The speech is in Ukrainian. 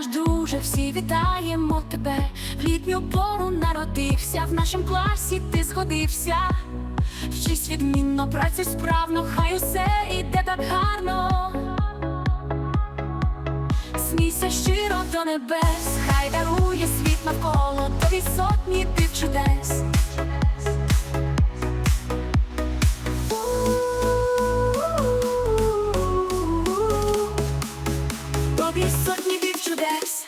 наш друже, всі вітаємо тебе. В літню пору народився, в нашому класі ти сходився. Вчись відмінно, працюй справно, хай усе іде так гарно. Смійся щиро до небес, хай дарує світ небі сотні бів чудес.